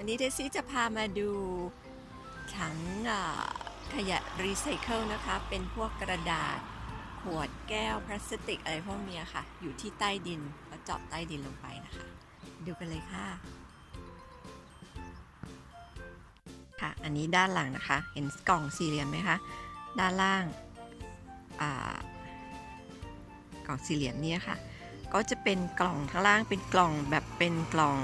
ันนี้เดซี่จะพามาดูถังขยะรีไซเคิลนะคะ เป็นพวกกระดาษ ขวดแก้วพลาสติกอะไรพวกนี้ค่ะ อยู่ที่ใต้ดินแล้วเจาะใต้ดินลงไปนะคะ ดูกันเลยค่ะ ค่ะ อันนี้ด้านหลังนะคะ เห็นกล่องสี่เหลี่ยมไหมคะ ด้านล่างกล่องสี่เหลี่ยมเนี้ค่ะ ก็จะเป็นกล่องข้างล่างเป็นกล่องแบบเป็นกล่อง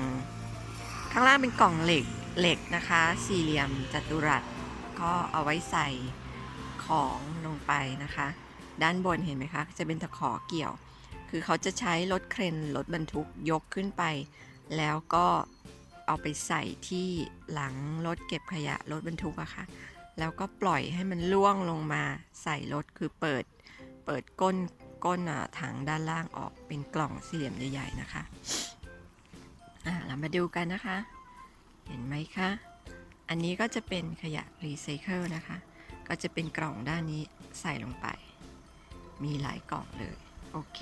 ข้างล่างเป็นกล่องเหล็กเหล็กนะคะ สี่เหลี่ยมจัตุรัส ก็เอาไว้ใส่ของลงไปนะคะ ด้านบนเห็นไหมคะ จะเป็นตะขอเกี่ยว คือเขาจะใช้รถเครนรถบรรทุกยกขึ้นไป แล้วก็เอาไปใส่ที่หลังรถเก็บขยะรถบรรทุกอะค่ะ แล้วก็ปล่อยให้มันล่วงลงมาใส่รถคือเปิด เปิดก้นก้นอะถังด้านล่างออกเป็นกล่องสี่เหลี่ยมใหญ่ ๆ นะคะ อ่าเรามาดูกันนะคะ เห็นไหมคะ อันนี้ก็จะเป็นขยะรีไซเคิลนะคะ ก็จะเป็นกล่องด้านนี้ใส่ลงไป มีหลายกล่องเลย โอเค